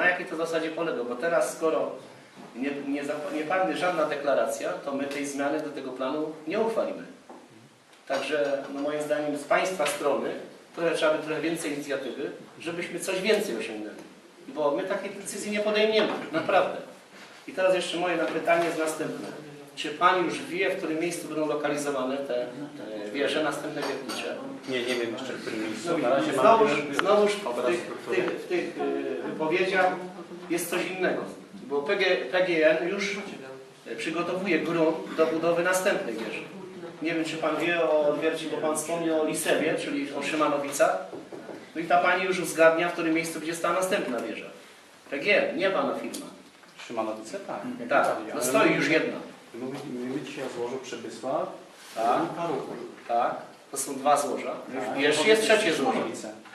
na jakiej to zasadzie polega? Bo teraz skoro nie, nie, nie padnie żadna deklaracja, to my tej zmiany do tego planu nie uchwalimy. Także no moim zdaniem z Państwa strony trochę trzeba by trochę więcej inicjatywy, żebyśmy coś więcej osiągnęli. Bo my takiej decyzji nie podejmiemy, naprawdę. I teraz jeszcze moje pytanie jest następne. Czy Pan już wie, w którym miejscu będą lokalizowane te, te wieże następne wiertnicze? Nie, nie wiem jeszcze w którym miejscu. No, Na razie mamy znowuż, już znowuż w tych, w tych, w tych y, wypowiedziach jest coś innego. Bo PG, PGN już y, przygotowuje grunt do budowy następnej wieży. Nie wiem, czy Pan wie o odwierci, bo Pan wspomniał o Lisewie, czyli o Szymanowicach. No i ta Pani już uzgadnia, w którym miejscu będzie stała następna wieża. PGN, nie Pana firma. Szymanowice? Tak. Tak, no stoi już jedna. My mówimy dzisiaj o złożu Przemysła Tak. i Paruchu. Tak, to są dwa złoża. Tak. Jeszcze jest trzecie złoże.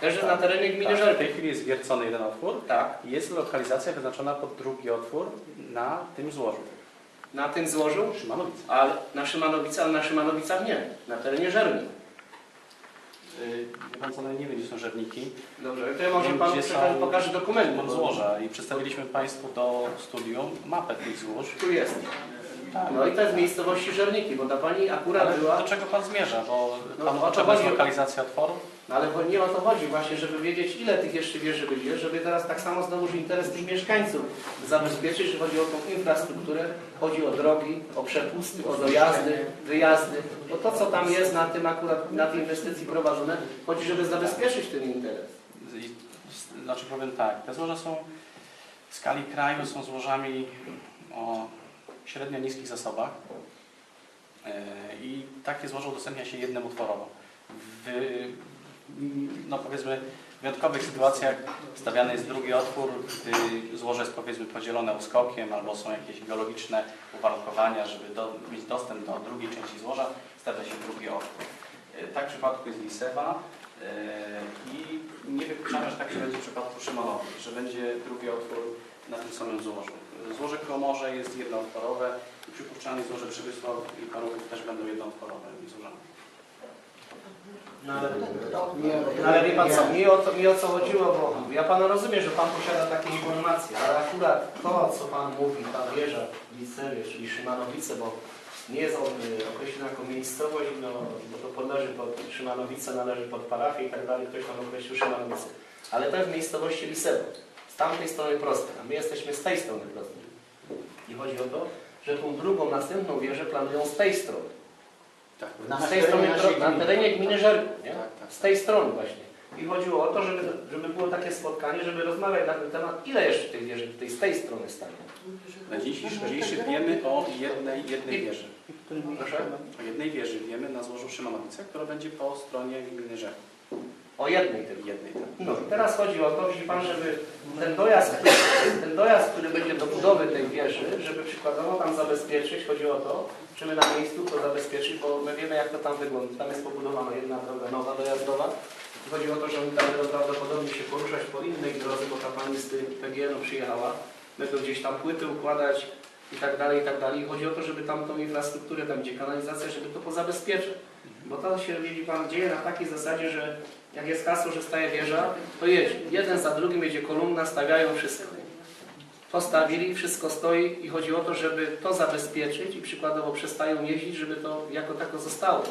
Też jest na terenie gminy Tak. W Żerby. tej chwili jest wiercony jeden otwór. Tak, Jest lokalizacja wyznaczona pod drugi otwór na tym złożu. na tym złożu Szymanowice. Ale na Szymanowicach, ale na Szymanowicach nie, na terenie Żerni. Wie pan co, no nie wiem, gdzie są żerniki. Dobrze, to ja może Wiem, Pan są- pokaże dokumenty. Mam złoża i przedstawiliśmy Państwu do studium mapę tych złóż. Tu jest. No i to jest w miejscowości Żerniki, bo ta Pani akurat Ale była... do czego Pan zmierza? Bo No, potrzebna jest lokalizacja otworu? No ale bo nie o to chodzi właśnie, żeby wiedzieć ile tych jeszcze wieży będzie, żeby teraz tak samo znowuż interes tych mieszkańców zabezpieczyć, że chodzi o tą infrastrukturę, chodzi o drogi, o przepusty, o dojazdy, wyjazdy. Bo to co tam jest na tym akurat, na tej inwestycji prowadzone, chodzi, żeby zabezpieczyć ten interes. Znaczy powiem tak, te złoża są w skali kraju są złożami o średnio niskich zasobach E, i takie złoże udostępnia się jednemu utworowo. W, no powiedzmy wyjątkowych sytuacjach stawiany jest drugi otwór, gdy złoże jest powiedzmy podzielone uskokiem albo są jakieś geologiczne uwarunkowania, żeby do, mieć dostęp do drugiej części złoża, stawia się drugi otwór. E, Tak w przypadku jest Lisewa e, i nie wykluczamy, że tak się będzie w przypadku Szymonowej, że będzie drugi otwór na tym samym złożu. Złoże Kromorze jest jednootworowe i przypuszczalnie złoże Przemysław i Parówków też będą jednootworowe złożami. No ale, no, ale wie Pan co, mi o, to, mi o co chodziło, bo ja Pana rozumiem, że Pan posiada takie informacje, ale akurat to, co Pan mówi, ta wieża w Licewie, czyli Szymanowice, bo nie jest on y, określona jako miejscowość, no, bo to podleży pod Szymanowice, należy pod parafię i tak dalej, ktoś tam określił Szymanowice. Ale to jest w miejscowości Lisewo, z tamtej strony prostej, a my jesteśmy z tej strony prostej. I chodzi o to, że tą drugą, następną wieżę planują z tej strony. Tak, Z tej strony, na terenie gminy Żerków, nie? Tak, tak. Z tej strony właśnie. I chodziło o to, żeby, żeby było takie spotkanie, żeby rozmawiać na ten temat, ile jeszcze tych wieży z tej strony stanie. Na dziś, dzisiejszy wiemy o jednej, jednej wieży. Proszę? O jednej wieży wiemy na złożu Szymanowice, która będzie po stronie gminy Rzech. O jednej tylko. Jednej, tak. No i teraz chodzi o to, widzi Pan, żeby ten dojazd, ten dojazd, który będzie do budowy tej wieży, żeby przykładowo tam zabezpieczyć, chodzi o to, czy my na miejscu to zabezpieczyć, bo my wiemy jak to tam wygląda. Tam jest pobudowana jedna droga nowa dojazdowa. Chodzi o to, że oni tam będą prawdopodobnie się poruszać po innej drodze, bo ta pani z PGN-u przyjechała. Będą gdzieś tam płyty układać i tak dalej, i tak dalej. Chodzi o to, żeby tam tą infrastrukturę, tam gdzie kanalizacja, żeby to pozabezpieczyć. Bo to się, widzi Pan, dzieje na takiej zasadzie, że jak jest hasło, że staje wieża, to jedzie. Jeden za drugim jedzie kolumna, stawiają wszystko. Postawili, wszystko stoi i chodzi o to, żeby to zabezpieczyć i przykładowo przestają jeździć, żeby to jako tako zostało.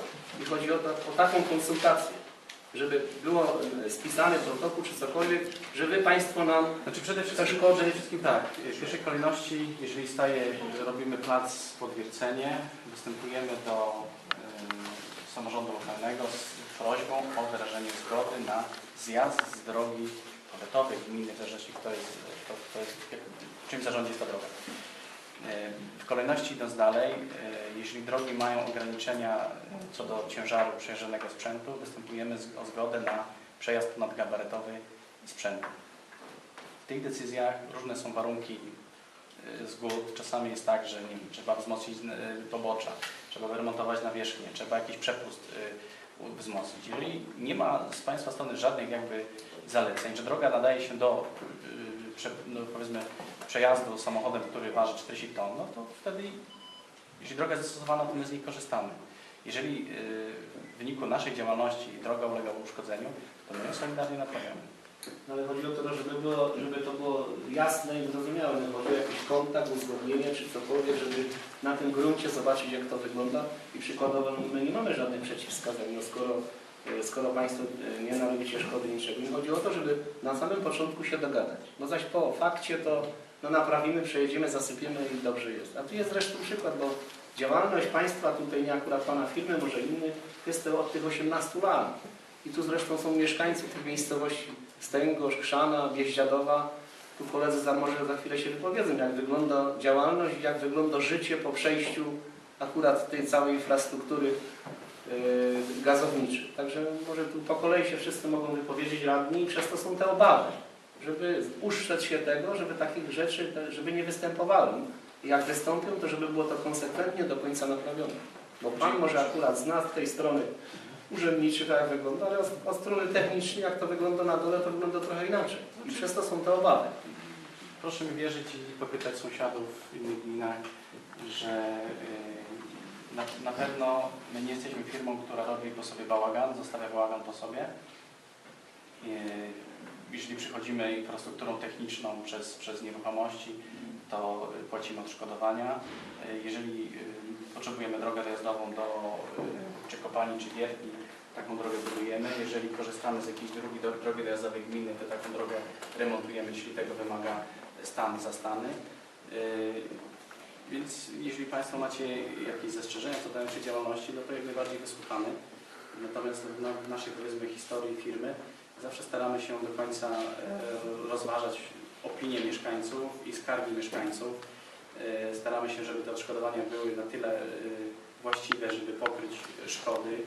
I chodzi o, to, o taką konsultację, żeby było e, spisane w protokół czy cokolwiek, że Wy Państwo nam Znaczy przede wszystkim, Przeszkody. przede wszystkim tak, w pierwszej kolejności, jeżeli staje, robimy plac podwiercenie, występujemy do samorządu lokalnego z prośbą o wyrażenie zgody na zjazd z drogi powiatowej, gminy, w zależności kto jest, kto, kto jest czym zarządzi ta droga. Y, W kolejności idąc dalej, y, jeżeli drogi mają ograniczenia co do ciężaru przejeżdżanego sprzętu, występujemy o zgodę na przejazd nadgabarytowy sprzętu. W tych decyzjach różne są warunki y, zgód. Czasami jest tak, że nie wiem, trzeba wzmocnić y, pobocza, trzeba wyremontować nawierzchnię, trzeba jakiś przepust y, wzmocnić. Jeżeli nie ma z Państwa strony żadnych jakby zaleceń, że droga nadaje się do no powiedzmy przejazdu samochodem, który waży 40 ton, no to wtedy jeśli droga jest zastosowana, to my z niej korzystamy. Jeżeli w wyniku naszej działalności droga ulega uszkodzeniu, to my ją solidarnie naprawiamy. No ale chodzi o to, no, żeby, było, żeby to było jasne i zrozumiałe. No, chodzi o jakiś kontakt, uzgodnienie czy cokolwiek, żeby na tym gruncie zobaczyć jak to wygląda. I przykładowo no, my nie mamy żadnych przeciwwskazań, no, skoro, e, skoro Państwo e, nie narobicie szkody niczego. Nie chodzi o to, żeby na samym początku się dogadać. No zaś po fakcie to no, naprawimy, przejedziemy, zasypiemy i dobrze jest. A tu jest zresztą przykład, bo działalność Państwa, tutaj nie akurat Pana firmy, może inny, jest to od tych 18 lat. I tu zresztą są mieszkańcy tych miejscowości Stęgosz, Krzana, Wieździadowa. Tu koledzy za może za chwilę się wypowiedzą, jak wygląda działalność i jak wygląda życie po przejściu akurat tej całej infrastruktury yy, gazowniczej. Także może tu po kolei się wszyscy mogą wypowiedzieć radni i przez to są te obawy, żeby ustrzec się tego, żeby takich rzeczy, żeby nie występowały. I jak wystąpią, to żeby było to konsekwentnie do końca naprawione. Bo Pan może akurat zna z tej strony urzędniczych, jak wygląda, ale od, strony technicznej, jak to wygląda na dole, to wygląda trochę inaczej. I przez to są te obawy. Proszę mi wierzyć i popytać sąsiadów w innych gminach, że y, na, na pewno my nie jesteśmy firmą, która robi po sobie bałagan, zostawia bałagan po sobie. Y, Jeśli przychodzimy infrastrukturą techniczną przez, przez nieruchomości, to płacimy odszkodowania. Y, Jeżeli potrzebujemy drogę dojazdową do czy kopalni, czy wiertni, taką drogę budujemy. Jeżeli korzystamy z jakiejś drogi, drogi dojazdowej gminy, to taką drogę remontujemy, jeśli tego wymaga stan zastany. Yy, Więc jeśli Państwo macie jakieś zastrzeżenia co do naszej działalności, no to jak najbardziej wysłuchamy. Natomiast na, w naszej powiedzmy historii firmy zawsze staramy się do końca e, rozważać opinie mieszkańców i skargi mieszkańców. E, Staramy się, żeby te odszkodowania były na tyle e, właściwe, żeby pokryć szkody